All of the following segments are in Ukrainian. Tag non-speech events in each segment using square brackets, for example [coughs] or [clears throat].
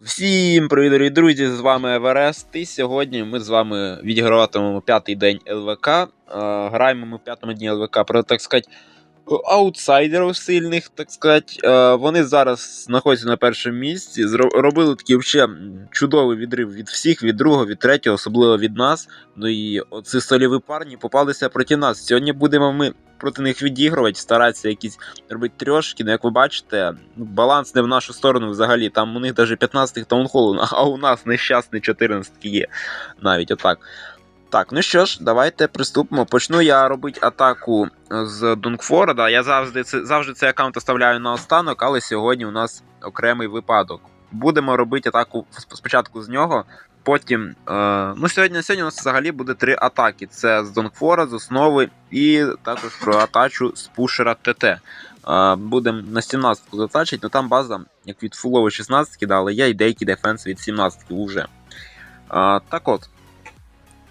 Всім привіт, дорогі друзі! З вами Еверест. І сьогодні ми з вами відіграватимемо п'ятий день ЛВК. Е, Граємо ми в п'ятому дні ЛВК про, так сказати, аутсайдерів сильних, так сказати. Е, Вони зараз знаходяться на першому місці. Зро- Робили такий взагалі чудовий відрив від всіх, від другого, від третього, особливо від нас. Ну і оці соліві парні попалися проти нас. Сьогодні будемо ми проти них відігрувати, старатися якісь робити трьошки. Ну, як ви бачите, ну, баланс не в нашу сторону взагалі. Там у них навіть 15-х таунхолу, а у нас нещасний 14 є. Навіть отак. Так, ну що ж, давайте приступимо. Почну я робити атаку з Дунгфора. Я завжди, завжди цей аккаунт оставляю на останок, але сьогодні у нас окремий випадок. Будемо робити атаку спочатку з нього. Потім, е, ну сьогодні, сьогодні у нас взагалі буде три атаки: це з Донгфора, з основи і також про атачу з пушера ТТ. Е, будемо на 17-ку затачити, але там база, як від фулової 16 дали, є і деякий дефенс від 17 вже. Е, так от.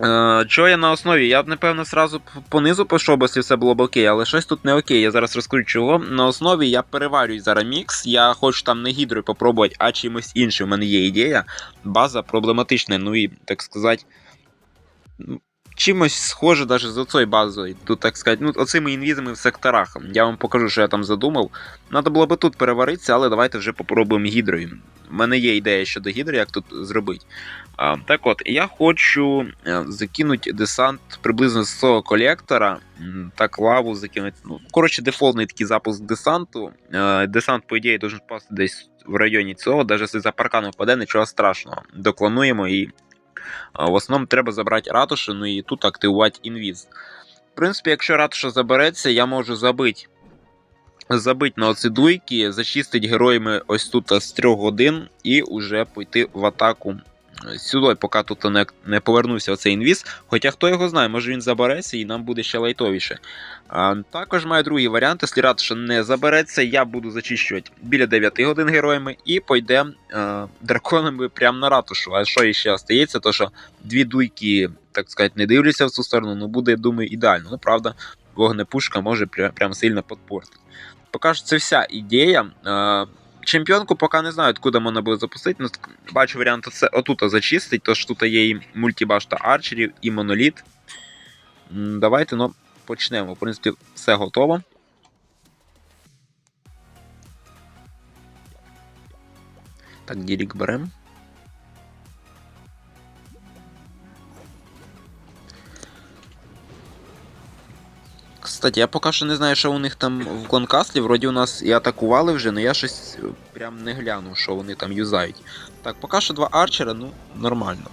Е, Чого я на основі? Я б, напевно, сразу понизу пішов, бо все було б окей, але щось тут не окей. Я зараз розкажу чого. На основі я переварюю зараз мікс. Я хочу там не гідрою попробувати, а чимось іншим. У мене є ідея. База проблематична, ну і, так сказати, чимось схоже навіть з оцею базою. Тут, так сказати, ну, оцими інвізами в секторах. Я вам покажу, що я там задумав. Надо було би тут переваритися, але давайте вже попробуємо гідрою. У мене є ідея щодо гідри, як тут зробити. Так от, я хочу е, закинути десант приблизно з цього колектора. м, Так, лаву закинути. Ну, коротше, дефолтний такий запуск десанту. Е, Десант, по ідеї, должен впасти десь в районі цього. Навіть якщо за парканом впаде, нічого страшного. Доклонуємо і в основному треба забрати ратушу, ну і тут активувати інвіз. В принципі, якщо ратуша забереться, я можу забити. Забить на оці дуйки, зачистить героями ось тут з 3 годин і вже пойти в атаку сюди, поки тут не, не повернувся оцей інвіз. Хоча хто його знає, може він забереться і нам буде ще лайтовіше. А, також маю другий варіант, якщо ратуша не забереться, я буду зачищувати біля 9 годин героями і пойде е, драконами прямо на ратушу. А що ще остається, то що дві дуйки, так сказати, не дивляться в цю сторону, ну буде, я думаю, ідеально. Ну, правда, вогнепушка може прям, прям сильно подпортити. Поки що це вся ідея. Чемпіонку поки не знаю, откуда можна буде запустити. Ну, бачу варіант це отут зачистить, тож тут є і мультибашта арчерів, і моноліт. Давайте ну, почнемо. В принципі, все готово. Так, Дірік беремо. Кстати, я поки що не знаю, що у них там в Кланкаслі. Вроді у нас і атакували вже, але я щось е, прям не глянув, що вони там юзають. Так, поки що два арчера, ну, нормально.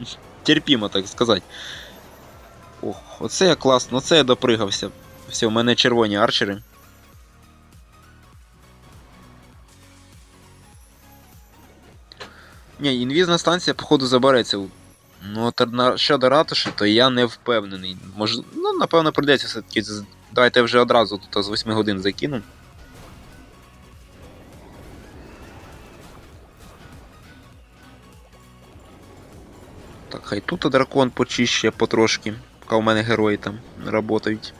[laughs] Терпімо, так сказати. Ох, оце я класно, оце я допригався. Все, у мене червоні арчери. Ні, інвізна станція, походу, забереться. Ну, от щодо ратуші, то я не впевнений. Може, ну, напевно, прийдеться все-таки. Давайте вже одразу тут з 8 годин закину. Так, хай тут дракон почище потрошки, поки у мене герої там працюють.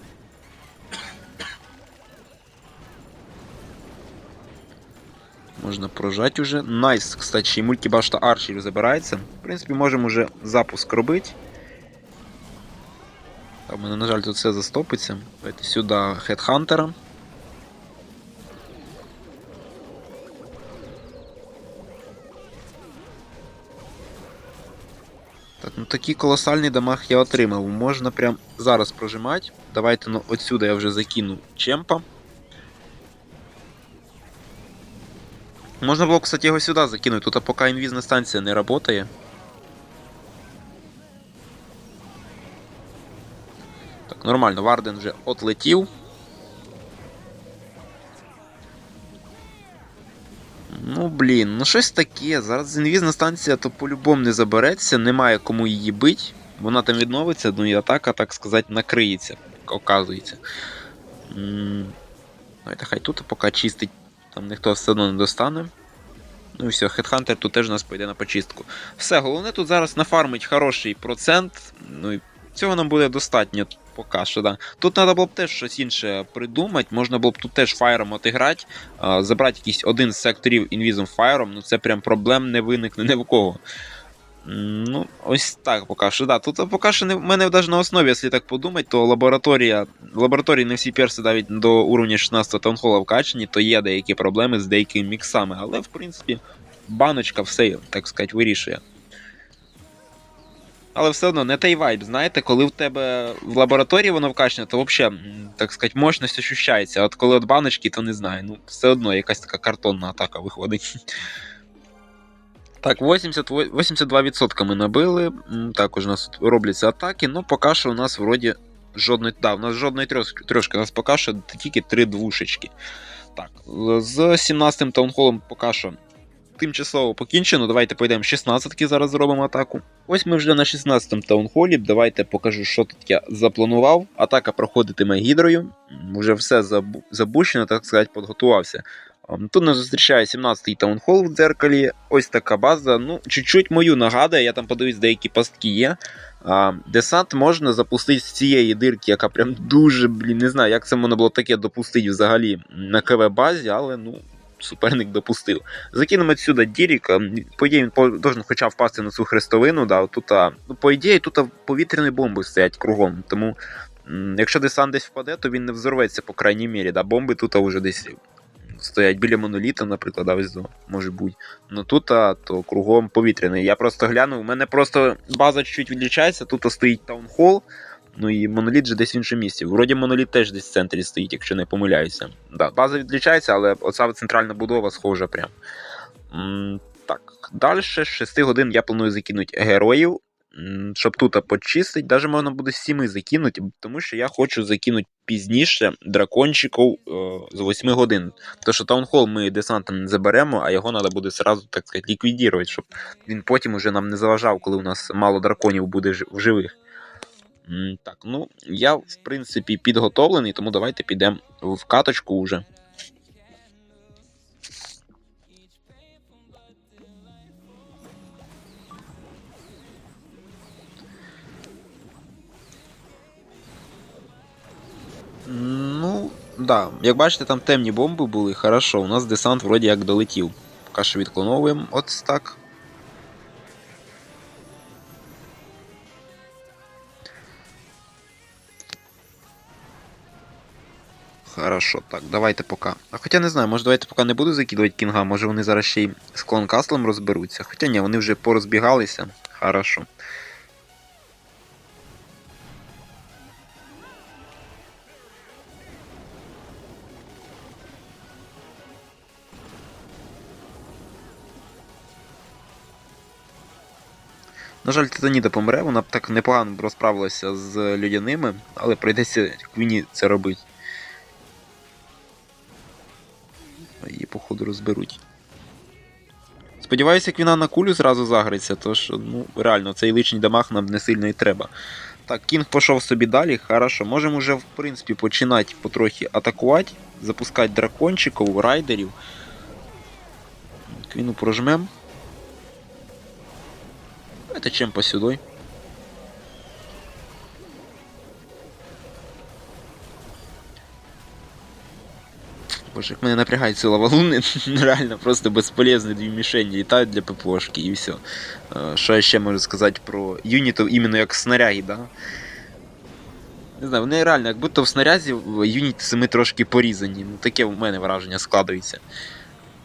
Можна прожати уже. Найс, кстати, мультибашта арчерів забирається. В принципі, можемо вже запуск робити. Та в мене, на жаль, тут все застопиться. Давайте сюди хедхантера. Так, ну такий колосальний дамаг я отримав. Можна прям зараз прожимати. Давайте ну, отсюди я вже закину чемпа. Можна було, кстати, його сюди закинути, тут поки інвізна станція не працює. Нормально, Варден вже отлетів. Ну, блін, ну щось таке. Зараз інвізна станція то по-любому не забереться, немає кому її бити. Вона там відновиться, ну і атака, так сказати, накриється, оказується. Давайте хай тут поки чистить, там ніхто все одно не достане. Ну і все, Хедхантер тут теж у нас пойде на почистку. Все, головне тут зараз нафармить хороший процент. Ну і цього нам буде достатньо. Поки що, да. Тут треба було б теж щось інше придумати. Можна було б тут теж фаєром отиграти, а, забрати якийсь один з секторів інвізом фаєром, ну це прям проблем не виникне ні в кого. Ну, ось так поки що. Да. Тут поки що не, в мене навіть на основі, якщо так подумати, то лабораторія. Лабораторії не всі перси навіть до уровня 16 таунхола вкачені, то є деякі проблеми з деякими міксами. Але, в принципі, баночка все, так сказати, вирішує. Але все одно не той вайб, знаєте, коли в тебе в лабораторії воно вкачане, то взагалі, так сказати, мощність ощущається. А от коли от баночки, то не знаю. Ну, все одно якась така картонна атака виходить. Так, 80, 82% ми набили. Також у нас робляться атаки, ну поки що у нас вроді жодної. Да, у нас жодної трьошки, у нас поки що тільки три двушечки. Так, з 17-м таунхолом поки що тимчасово покінчено. Давайте пойдемо 16-ки зараз зробимо атаку. Ось ми вже на 16-му таунхолі. Давайте покажу, що тут я запланував. Атака проходитиме гідрою. Вже все забущено, так сказати, підготувався. Тут нас зустрічає 17-й таунхол в дзеркалі. Ось така база. Ну, чуть-чуть мою нагадує, я там подивлюсь, деякі пастки є. А, десант можна запустити з цієї дирки, яка прям дуже, блін, не знаю, як це можна було таке допустити взагалі на КВ-базі, але ну, суперник допустив. Закинемо сюди Діріка. По ідеї, він должен хоча впасти на цю хрестовину. Да, тут, ну, по ідеї, тут повітряні бомби стоять кругом. Тому, якщо десант десь впаде, то він не взорветься, по крайній мірі. Да, бомби тут вже десь стоять біля моноліта, наприклад, а ось може бути. Ну тут то кругом повітряний. Я просто глянув, у мене просто база чуть-чуть відлічається, тут стоїть таунхол. Ну і моноліт же десь в іншому місці. Вроді моноліт теж десь в центрі стоїть, якщо не помиляюся. Да, база відлічається, але оця центральна будова схожа прям. М, так, далі з 6 годин я планую закинути героїв, щоб тут почистити. Даже можна буде з 7 закинути, тому що я хочу закинути пізніше дракончиків е, з 8 годин. Тому що таунхол ми десантом не заберемо, а його треба буде сразу, так сказати, ліквідувати, щоб він потім уже нам не заважав, коли у нас мало драконів буде в живих. Так, ну я в принципі підготовлений, тому давайте підемо в каточку вже. Ну, да. Як бачите, там темні бомби були, хорошо. У нас десант вроді як долетів. Що відклоновуємо от так. Хорошо, так, давайте поки. А хоча не знаю, може давайте поки не буду закидувати кінга, може вони зараз ще й з клонкаслом розберуться. Хоча ні, вони вже порозбігалися. Хорошо. На жаль, Титаніда помре, вона б так непогано розправилася з людяними, але прийдеться Квіні це робити. Походу, розберуть. Сподіваюся, Квіна на кулю зразу загриться, тож, ну, реально, цей лишній дамаг нам не сильно і треба. Так, Кінг пішов собі далі, хорошо. Можемо вже, в принципі, починати потрохи атакувати, запускати дракончиків, райдерів. Квіну прожмем. Это чем посюдой? Боже, як мене напрягають ці лавалуни, [laughs] реально просто безполезні дві мішені літають для ППОшки і все. Е, Що я ще можу сказати про юнітів іменно як снаряги, да? Не знаю, вони реально, як будто в снарязі юніти сами трошки порізані. Ну таке в мене враження складається.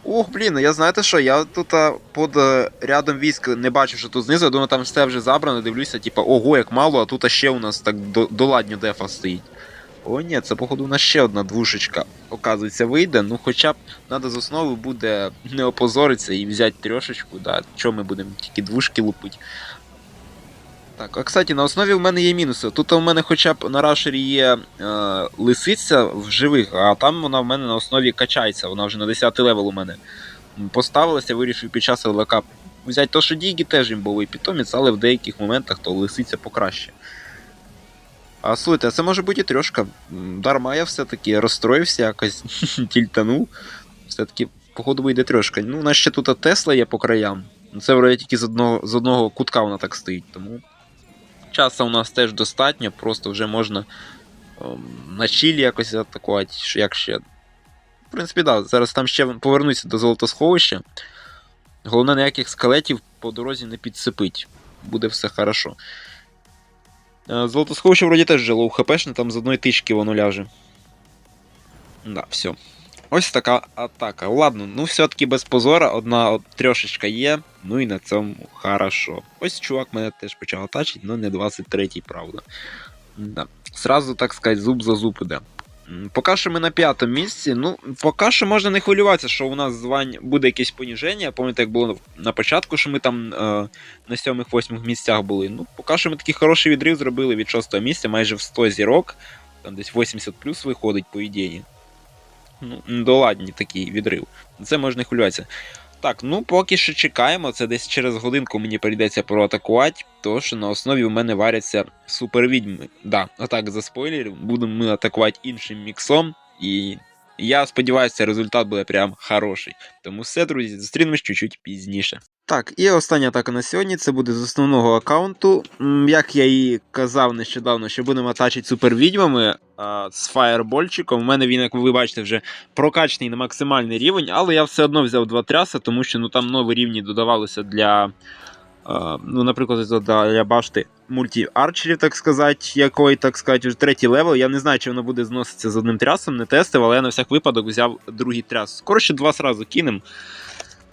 Ох, блін, ну я знаєте що, я тут під рядом військ не бачив, що тут знизу, я думаю, там все вже забрано, дивлюся, типа, ого, як мало, а тут ще у нас так до, доладньо дефа стоїть. О, ні, це, походу, у нас ще одна двушечка, оказується, вийде. Ну, хоча б треба з основи буде не опозоритися і взяти трьошечку, да. Чого ми будемо тільки двушки лупити. Так, а кстати, на основі в мене є мінуси. Тут у мене хоча б на рашері є е, лисиця в живих, а там вона в мене на основі качається, вона вже на 10 левел у мене. Поставилася, вирішив під час ЛК взяти то, що Дігі теж імбовий питомець, але в деяких моментах то лисиця покраще. А слухайте, а це може бути і трьошка. Дарма я все-таки розстроївся, якось [laughs] тільтанув. Все-таки, походу, вийде трьошка. Ну, у нас ще тут Тесла є по краям. Це вроде тільки з одного, з одного кутка вона так стоїть, тому. Часу у нас теж достатньо, просто вже можна ем, на чілі якось атакувати, як ще. В принципі, так, да, зараз там ще повернуся до золотосховища. Головне, ніяких скелетів по дорозі не підсипить. Буде все хорошо. Е, Золотосховище вроді теж жило у хпшне, там з одної тички воно ляже. Да, все. Ось така атака. Ладно, ну все-таки без позора, одна от, трьошечка є, ну і на цьому хорошо. Ось чувак мене теж почав атачити, ну не 23-й, правда. Да. Сразу, так сказати, зуб за зуб іде. Поки що ми на п'ятому місці. Ну, поки що можна не хвилюватися, що у нас звань буде якесь поніження. Пам'ятаєте, як було на початку, що ми там е, на сьомих-восьмих місцях були. Ну, поки що ми такий хороший відрив зробили від шостого місця, майже в 100 зірок. Там десь 80 плюс виходить, по ідеї. Ну, доладні такий відрив. Це можна не хвилюватися. Так, ну поки що чекаємо. Це десь через годинку мені прийдеться проатакувати, тож на основі у мене варяться супервідьми. Да, отак за спойлерів. Будемо ми атакувати іншим міксом, і я сподіваюся, результат буде прям хороший. Тому все, друзі, зустрінемось чуть-чуть пізніше. Так, і остання атака на сьогодні це буде з основного аккаунту. Як я і казав нещодавно, що будемо атачити супервідьмами а, з фаєрбольчиком. У мене він, як ви бачите, вже прокачаний на максимальний рівень, але я все одно взяв два тряса, тому що ну, там нові рівні додавалися для. А, ну, наприклад, для башти мульті-арчерів, так сказати, якої, так сказати, вже третій левел. Я не знаю, чи воно буде зноситися з одним трясом, не тестив, але я на всяк випадок взяв другий тряс. Коротше, два сразу кинем.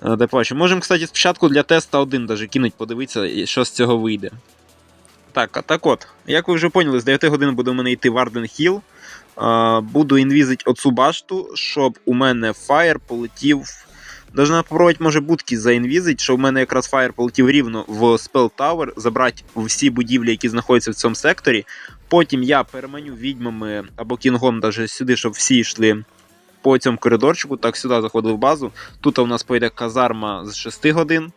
Е. Можемо, кстати, спочатку для теста один даже кинуть, подивитися, що з цього вийде. Так, так от, як ви вже поняли, з 9 годин буде у мене йти Варден Хіл. Е, Буду інвізить оцю башту, щоб у мене фаєр полетів. Должна попробувати, може, будки заінвізить, щоб у мене якраз фаєр полетів рівно в Spell Tower, забрати всі будівлі, які знаходяться в цьому секторі. Потім я переманю відьмами або кінгом даже сюди, щоб всі йшли по цьому коридорчику. Так, сюди заходили в базу. Тут у нас поїде казарма з 6 годин.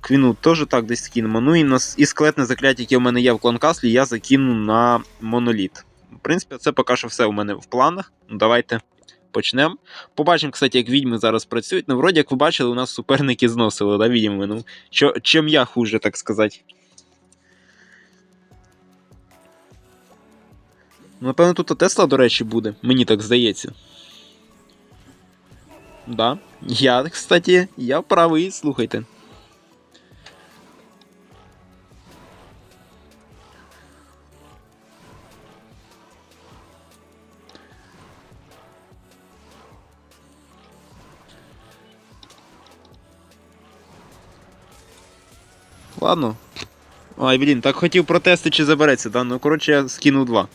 Квіну теж так десь скинемо. Ну і, нас, і скелетне закляття, яке в мене є в кланкаслі, я закину на моноліт. В принципі, це поки що все у мене в планах. Ну, Давайте почнемо. Побачимо, кстати, як відьми зараз працюють. Ну, вроді, як ви бачили, у нас суперники зносили, да, відьми. Ну, чо, чим я хуже, так сказати. Ну, напевно, тут Тесла, до речі, буде. Мені так здається. Да. Я, кстати, я правий, слухайте. Ладно. Ай, блін, так хотів протести, чи забереться, да? Ну, коротше, я скинув два.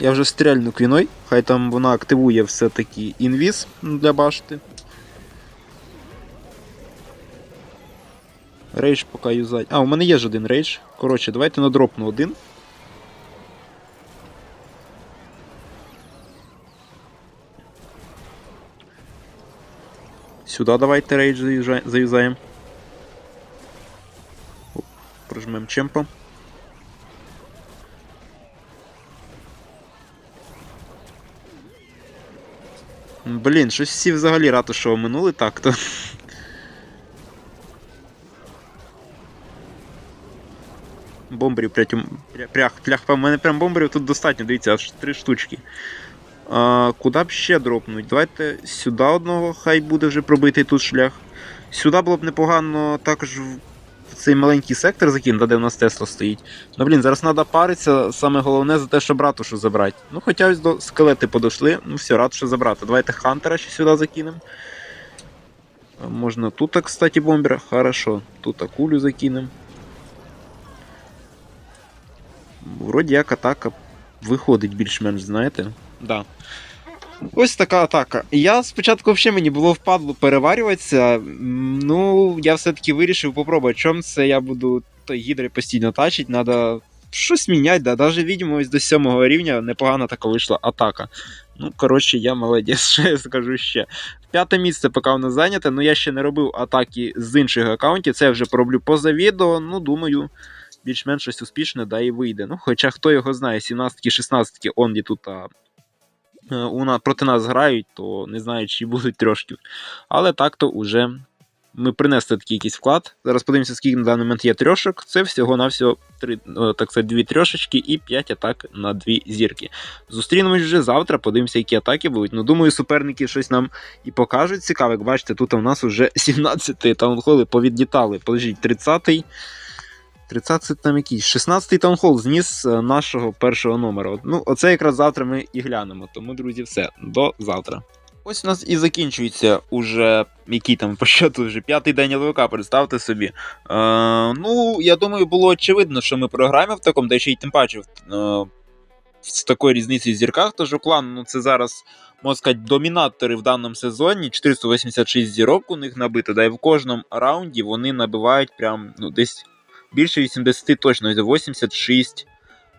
Я вже стрельну квіною, хай там вона активує все-таки інвіз для башти. Рейдж поки юзать. А, у мене є ж один рейдж. Коротше, давайте надропну один. Сюди давайте рейдж заюзаємо. Прожмемо чемпа. Блін, щось всі взагалі ратушого минули так-то. Бомберів прям, прях, плях, у мене прям бомберів тут достатньо, дивіться, аж три штучки. А, Куди б ще дропнуть? Давайте сюди одного, хай буде вже пробитий тут шлях. Сюди було б непогано також цей маленький сектор закинути, де у нас Тесла стоїть. Ну блін, зараз треба паритися, саме головне за те, щоб ратушу забрати. Ну, хоча ось до скелети подошли, ну все, ратушу забрати. Давайте Хантера ще сюди закинемо. Можна тут, кстати, бомбера. Хорошо. Тут кулю закинемо. Вроді як атака виходить більш-менш, знаєте? Да. Ось така атака. Я спочатку взагалі мені було впадло переварюватися. Ну, я все-таки вирішив попробувати. Чом це я буду той гідри постійно тачити, треба щось мінять, да. Даже відьму ось до сьомого рівня непогана така вийшла атака. Ну, коротше, я молодець, [laughs] що я скажу ще. П'яте місце поки воно зайняте, ну я ще не робив атаки з інших аккаунтів. Це я вже пороблю поза відео. Ну, думаю, більш-менш щось успішне, да і вийде. Ну, хоча хто його знає, 17-ки, 16-ки, онлі тут а, у нас, проти нас грають, то не знаю, чи будуть трошки. Але так-то уже ми принесли такий якийсь вклад. Зараз подивимося, скільки на даний момент є трьошок. Це всього-навсього три, так сказати, дві трьошечки і 5 атак на дві зірки. Зустрінемось вже завтра, подивимося, які атаки будуть. Ну, думаю, суперники щось нам і покажуть цікаве. Як бачите, тут у нас вже 17-й таунхоли повідлітали. Подождіть, 30-й. 30 там якийсь 16-й таунхол зніс е, нашого першого номера. Ну, оце якраз завтра ми і глянемо. Тому, друзі, все. До завтра. Ось у нас і закінчується уже який там по щоту вже п'ятий день ЛВК, представте собі. Е, ну, я думаю, було очевидно, що ми програємо в такому, де ще й тим паче е, з такою різницею в зірках. Тож у клан, ну це зараз, можна сказати, домінатори в даному сезоні. 486 зірок у них набито, да і в кожному раунді вони набивають прям ну, десь більше 80 точно, 86.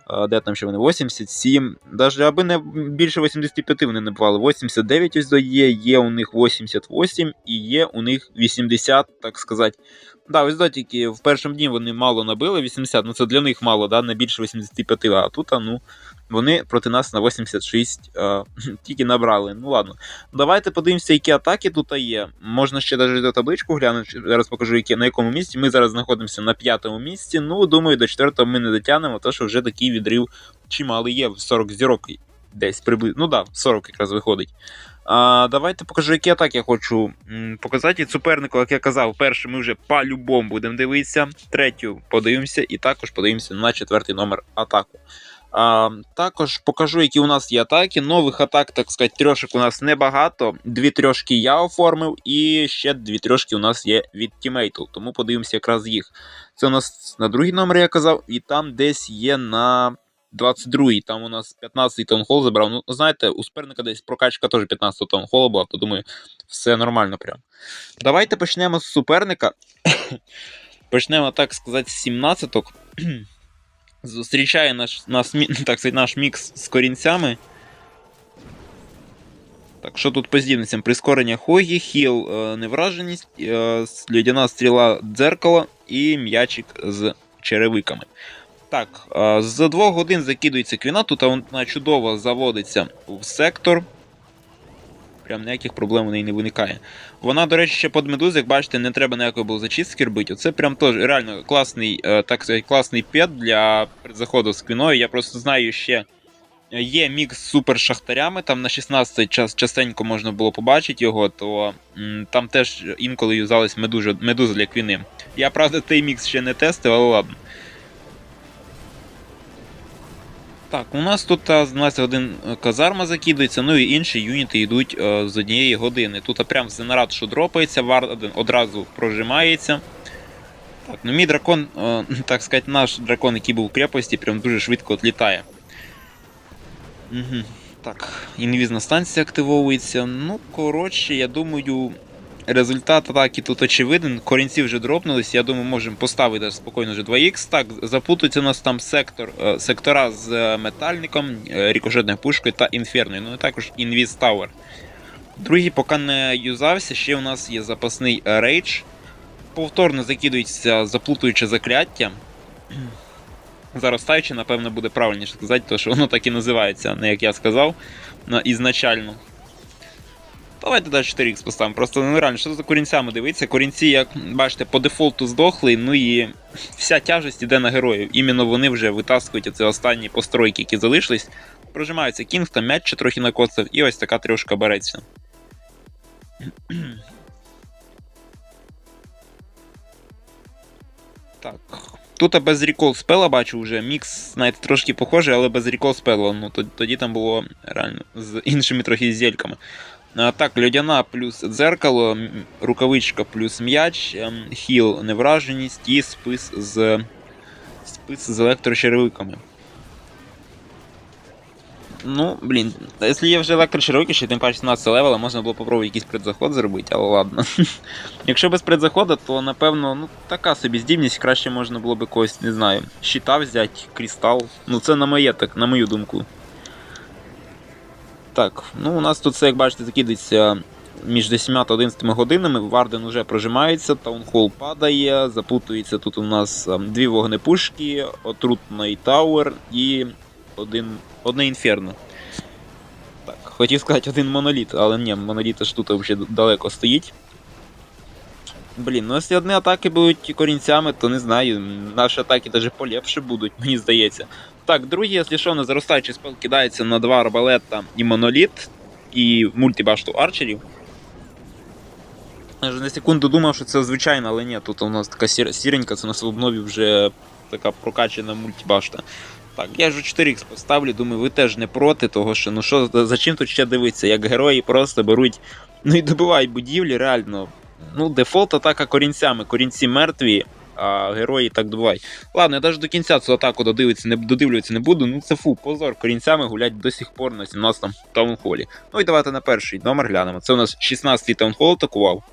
е, Де там ще вони? 87. Навіть аби не більше 85 вони не бували. 89 ось є, є у них 88 і є у них 80, так сказати. Да, ось до тільки в першому дні вони мало набили, 80, ну це для них мало, да, не більше 85, а тут, а, ну, вони проти нас на 86 е, [laughs] тільки набрали. Ну ладно. Давайте подивимося, які атаки тут є. Можна ще навіть табличку глянути. Зараз покажу, які, на якому місці. Ми зараз знаходимося на п'ятому місці. Ну, думаю, до четвертого ми не дотягнемо, тому що вже такий відрив чималий є. 40 зірок десь приблизно. Ну да, 40 якраз виходить. А, Давайте покажу, які атаки я хочу показати. Від супернику, як я казав, перше ми вже по-любому будемо дивитися. Третю подивимося, і також подивимося на четвертий номер атаку. А, Також покажу, які у нас є атаки. Нових атак, так сказати, трьошок у нас небагато. Дві трьошки я оформив, і ще дві трьошки у нас є від тімейту. Тому подивимося якраз їх. Це у нас на другий номер я казав, і там десь є на 22-й. Там у нас 15-й таунхол забрав. Ну, знаєте, у суперника десь прокачка теж 15-го таунхола була, то думаю, все нормально прям. Давайте почнемо з суперника. [coughs] Почнемо, так сказати, з 17-ок. [coughs] Зустрічає наш, нас, [coughs] так сказати, наш мікс з корінцями. Так, що тут по здібностям? Прискорення Хогі, хіл, е, невраженість, е, людяна стріла дзеркало і м'ячик з черевиками. Так, з двох годин закидується квіна, тут вона чудово заводиться в сектор. Прям ніяких проблем у неї не виникає. Вона, до речі, ще під медуз, як бачите, не треба ніякої було зачистки робити. Оце прям теж реально класний, е, так сказати, класний пет для заходу з квіною. Я просто знаю ще. Є мікс з супер шахтарями, там на 16 час частенько можна було побачити його, то м, там теж інколи юзалась медуза, для квіни. Я, правда, той мікс ще не тестив, але ладно. Так, у нас тут а, з 12 годин е, казарма закидується, ну і інші юніти йдуть е, з однієї години. Тут прям Зенарад, що дропається, вард одразу прожимається. Так, ну мій дракон, е, [laughs] так сказати, наш дракон, який був в крепості, прям дуже швидко відлітає. Угу. Так, інвізна станція активовується. Ну, коротше, я думаю, результат атаки тут очевиден. Корінці вже дропнулись, я думаю, можемо поставити спокійно вже 2х. Так, запутується у нас там сектор, е, сектора з е, метальником, е, рікошетною пушкою та інферною. Ну і також інвіз Тауер. Другий поки не юзався, ще у нас є запасний рейдж. Повторно закидується заплутуюче закляття. [clears throat] Заростаючи, напевно, буде правильніше сказати, тому що воно так і називається, не як я сказав ізначально. Давайте далі 4х поставимо. Просто ну, реально, що за корінцями дивиться? Корінці, як бачите, по дефолту здохли, ну і вся тяжесть іде на героїв. Іменно вони вже витаскують оці останні постройки, які залишились. Прожимаються кінг, там м'яч трохи накоцав, і ось така трьошка береться. [clears throat] Так. Тут без рекол спела бачу вже. Мікс, знаєте, трошки похожий, але без рекол спела. Ну, тоді там було реально з іншими трохи зельками. Так, льодяна плюс дзеркало, рукавичка плюс м'яч, ем, хіл невраженість і спис з. Спис з електрочеревиками. Ну, блін, якщо є вже електрочервики, ще тим паче 17 левела, можна було попробувати якийсь предзаход зробити, але ладно. [laughs] Якщо без предзаходу, то напевно, ну, така собі здібність, краще можна було би когось, не знаю, щита взяти, крістал. Ну це на моє, так, на мою думку. Так, ну у нас тут все, як бачите, закидається між 10 та 11 годинами. Варден уже прожимається, таунхол падає, запутується тут у нас ем, дві вогнепушки, отрутний тауер і один, одне інферно. Так, хотів сказати один моноліт, але ні, моноліт аж тут вже далеко стоїть. Блін, ну якщо одні атаки будуть корінцями, то не знаю, наші атаки навіть полепше будуть, мені здається. Так, другий, якщо що, на заростаючий спел кидається на два арбалета і моноліт, і мультибашту арчерів. Я вже на секунду думав, що це звичайно, але ні, тут у нас така сір- сіренька, це на обнові вже така прокачана мультибашта. Так, я ж 4х поставлю, думаю, ви теж не проти, того що ну що за чим тут ще дивитися, як герої просто беруть, ну і добивають будівлі, реально. Ну, дефолт атака корінцями, корінці мертві, а герої так добивають. Ладно, я навіть до кінця цю атаку додивитися, не, додивлюватися не буду, ну це фу, позор, корінцями гулять до сих пор на 17-му таунхолі. Ну і давайте на перший номер глянемо. Це у нас 16-й таунхол атакував.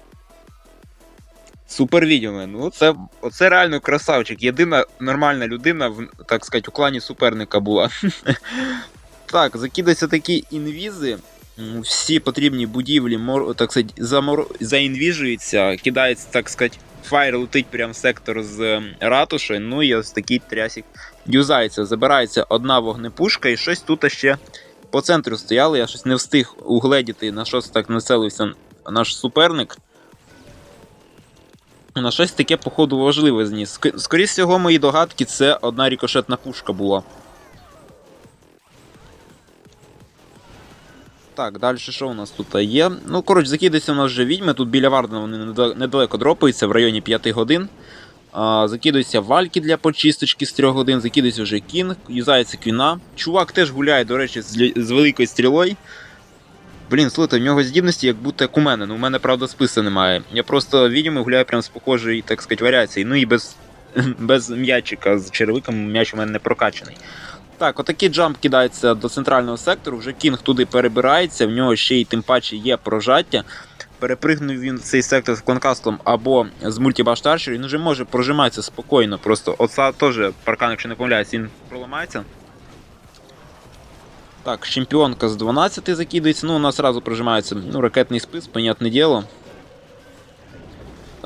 Супер відьми. Ну, це, оце реально красавчик. Єдина нормальна людина, в, так сказати, у клані суперника була. [laughs] так, закидаються такі інвізи. Всі потрібні будівлі так сказати, замор... заінвіжуються, кидається, так сказати, фаєр летить прямо в сектор з ем, ратуші. Ну і ось такий трясик юзається. Забирається одна вогнепушка і щось тут ще по центру стояло. Я щось не встиг угледіти, на що так населився наш суперник. На щось таке, походу, важливе зніс. Скоріше всього, мої догадки, це одна рікошетна пушка була. Так, далі що у нас тут є? Ну, коротше, закидаються у нас вже відьми. Тут біля Вардена вони недалеко дропаються в районі 5 годин. А, закидуються вальки для почисточки з 3 годин, закидується вже кінг, юзається квіна. Чувак теж гуляє, до речі, з, з великою стрілою. Блін, слухайте, в нього здібності як будто як у мене. Ну, у мене, правда, списа немає. Я просто відьми гуляю прям з похожої, так сказати, варіації. Ну і без, [laughs] без м'ячика з черевиком м'яч у мене не прокачаний. Так, отакий джамп кидається до центрального сектору, вже кінг туди перебирається, в нього ще й тим паче є прожаття. Перепригнув він цей сектор з кланкастом або з мультібаштарчер, він вже може прожиматися спокійно. Просто оца теж паркан, якщо не помиляюсь, він проламається. Так, чемпіонка з 12 закидується. Ну, нас одразу прожимається ну, ракетний спис, понятне діло.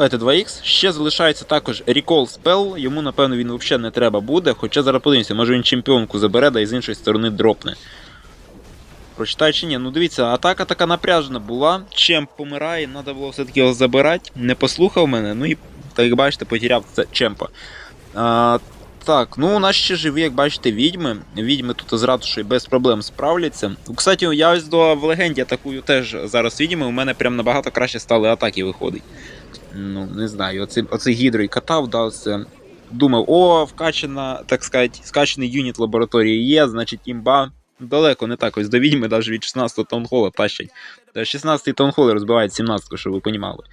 Давайте 2х. Ще залишається також Recall Spell. Йому, напевно, він взагалі не треба буде. Хоча зараз подивимося, може він чемпіонку забере, да і з іншої сторони дропне. Прочитаю чи ні. Ну дивіться, атака така напряжена була. Чемп помирає, треба було все-таки його забирати. Не послухав мене, ну і, так як бачите, потеряв це чемпа. А, так, ну у нас ще живі, як бачите, відьми. Відьми тут з ратушею без проблем справляться. Кстати, я ось до в легенді атакую теж зараз відьми. У мене прям набагато краще стали атаки виходить. Ну, не знаю, оцей, оцей гідрой катав, да, це. Думав, о, вкачана, так сказати, скачаний юніт лабораторії є, значить імба. Далеко не так ось до відьми, навіть від 16-го таунхола тащать. 16-й таунхол розбиває 17-го, щоб ви понімали.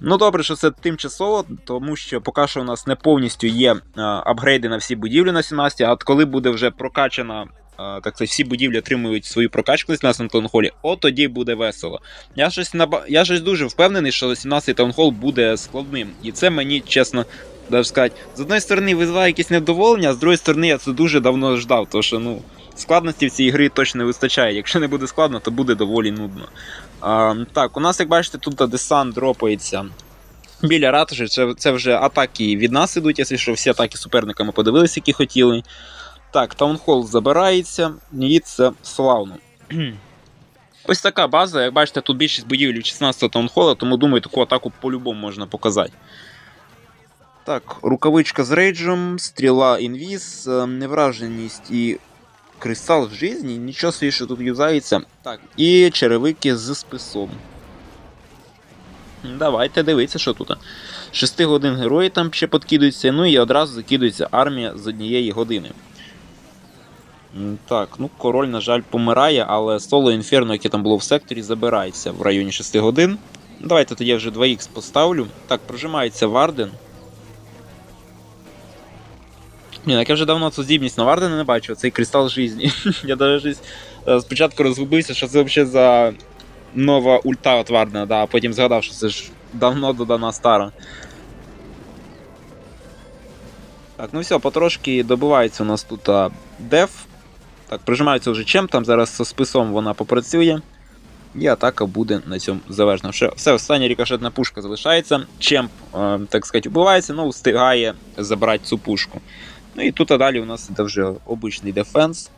Ну добре, що це тимчасово, тому що поки що у нас не повністю є а, апгрейди на всі будівлі на 17, а от коли буде вже прокачана. Так сказати, всі будівлі отримують свою прокачку на 17 таунхолі, от тоді буде весело. Я щось наба... я щось дуже впевнений, що 17-й таунхол буде складним. І це мені, чесно, сказати, з одної сторони визиває якесь невдоволення, а з другої сторони я це дуже давно ждав, тому що ну, складності в цій грі точно не вистачає. Якщо не буде складно, то буде доволі нудно. А, так, у нас, як бачите, тут десант дропається. Біля ратуші, це, це вже атаки від нас ідуть, якщо що всі атаки суперника ми подивилися, які хотіли. Так, таунхол забирається, і це славно. [clears throat] Ось така база, як бачите, тут більшість будівель 16 таунхола, тому думаю, таку атаку по-любому можна показати. Так, рукавичка з рейджем, стріла інвіз, е, невраженість і кристал в житті, нічого собі, що тут юзається. Так, і черевики з списом. Давайте дивитися, що тут. 6 годин герої там ще подкидуються, ну і одразу закидується армія з однієї години. Так, ну король, на жаль, помирає, але соло інферно, яке там було в секторі, забирається в районі 6 годин. Давайте тоді я вже 2х поставлю. Так, прожимається Варден. Ні, як я вже давно цю здібність на Вардена не бачив, цей кристал житті. [laughs] я навіть е, спочатку розгубився, що це взагалі за нова ульта от Вардена, да, а потім згадав, що це ж давно додана стара. Так, ну все, потрошки добивається у нас тут а, деф. Так, прижимається вже чем, там зараз зі списом вона попрацює. І атака буде на цьому завершена. Все, остання рікошетна пушка залишається. Чемп, е, так сказати, убивається, ну встигає забрати цю пушку. Ну і тут а далі у нас іде вже обичний дефенс.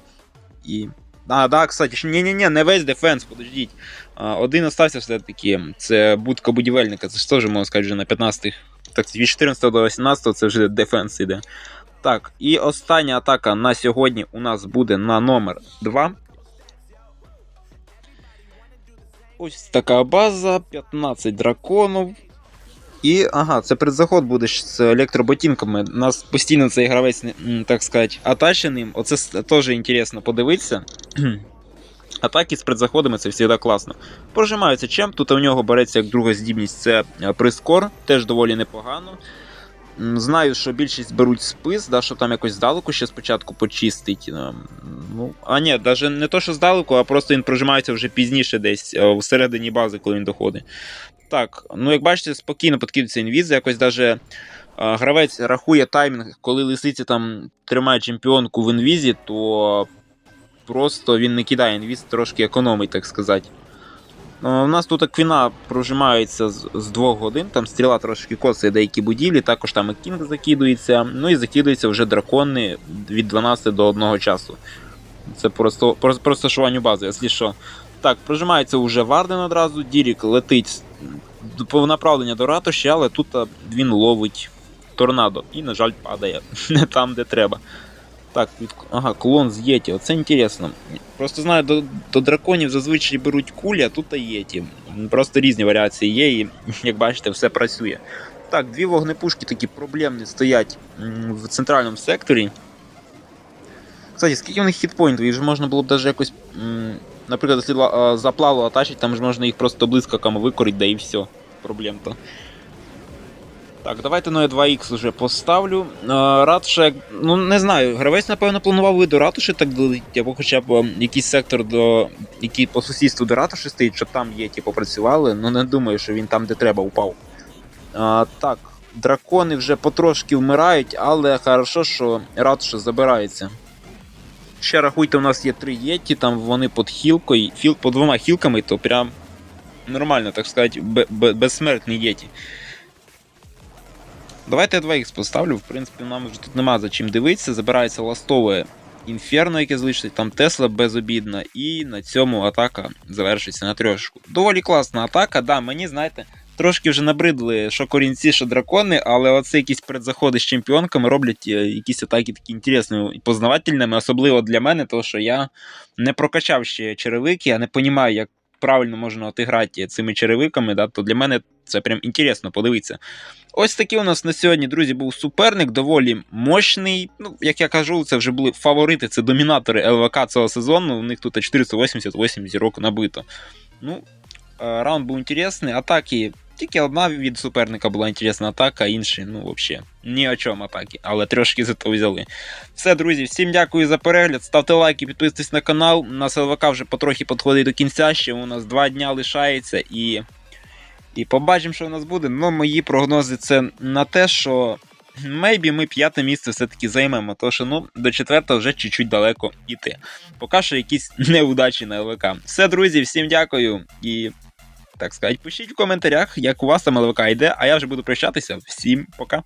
І. А, да, кстати, ще- ні-ні-ні, не весь дефенс, подождіть. Один остався все-таки. Це будка будівельника. Це ж теж, можна сказати, вже на 15 так, від 14 до 18 це вже дефенс іде. Так, і остання атака на сьогодні у нас буде на номер 2. Ось така база, 15 драконів. І, ага, це предзаход буде з електроботінками. У нас постійно цей гравець, так сказати, атаченим. Оце теж інтересно подивитися. [clears throat] Атаки з предзаходами це завжди класно. Прожимаються чим. Тут у нього береться як друга здібність це е, прискор, теж доволі непогано. Знаю, що більшість беруть спис, да, щоб там якось здалеку ще спочатку почистить. Ем, Ну, а ні, навіть не то, що здалеку, а просто він прожимається вже пізніше десь е, всередині бази, коли він доходить. Так, ну як бачите, спокійно підкидується інвіз, якось даже е, гравець рахує таймінг, коли лисиця там тримає чемпіонку в інвізі, то просто він не кидає інвіз, трошки економить, так сказати. Е, У нас тут квіна прожимається з, двох годин, там стріла трошки коцає деякі будівлі, також там і кінг закидується, ну і закидуються вже дракони від 12 до 1 часу. Це просто, просто бази, якщо що. Так, прожимається вже Варден одразу, Дірік летить по направленню до ратуші, але тут він ловить торнадо і, на жаль, падає [laughs] не там, де треба. Так, від... ага, клон з Єті, оце інтересно. Просто знаю, до, до драконів зазвичай беруть кулі, а тут і Єті. Просто різні варіації є, і, [laughs] як бачите, все працює. Так, дві вогнепушки такі проблемні стоять в центральному секторі. Кстати, скільки у них хітпоінтів? Їх же можна було б даже якось. Наприклад, якщо заплаву атачить, там ж можна їх просто блискавками викорити, да і все. Проблем-то. Так, давайте ну я 2х уже поставлю. А, ратуша, ну не знаю, гравець, напевно, планував і до ратуші так долетіти, або хоча б ем, якийсь сектор, до, який по сусідству до ратуші стоїть, щоб там є, ті попрацювали. Ну не думаю, що він там, де треба, упав. А, так, дракони вже потрошки вмирають, але хорошо, що ратуша забирається. Ще рахуйте, у нас є три єті, там вони під хілкою, хіл, по двома хілками, то прям нормально, так сказати, бе- бе- безсмертні єті. Давайте я 2х поставлю, в принципі, нам вже тут нема за чим дивитися. Забирається ластове інферно, яке залишиться, там Тесла безобідна, і на цьому атака завершиться на трьошку. Доволі класна атака, да, мені, знаєте, трошки вже набридли що корінці, що дракони, але оце якісь предзаходи з чемпіонками роблять е, якісь атаки такі інтересними і познавательними, особливо для мене, тому що я не прокачав ще черевики, я не розумію, як правильно можна отиграти цими черевиками, да, то для мене це прям інтересно подивитися. Ось такий у нас на сьогодні, друзі, був суперник, доволі мощний. Ну, як я кажу, це вже були фаворити, це домінатори ЛВК цього сезону. У них тут 488 зірок набито. Ну, е, раунд був інтересний. Атаки. Тільки одна від суперника була інтересна атака, інші, ну, взагалі, ні о чому атаки, але трошки зато взяли. Все, друзі, всім дякую за перегляд. Ставте лайки, підписуйтесь на канал. У нас ЛВК вже потрохи підходить до кінця, ще у нас два дня лишається і. І побачимо, що у нас буде. Ну, мої прогнози це на те, що мейбі ми п'яте місце все-таки займемо, тому що ну, до четвертого вже чуть-чуть далеко йти. Поки що якісь [laughs] неудачі на ЛВК. Все, друзі, всім дякую і. Так сказати, пишіть в коментарях, як у вас там ЛВК йде, а я вже буду прощатися. Всім пока.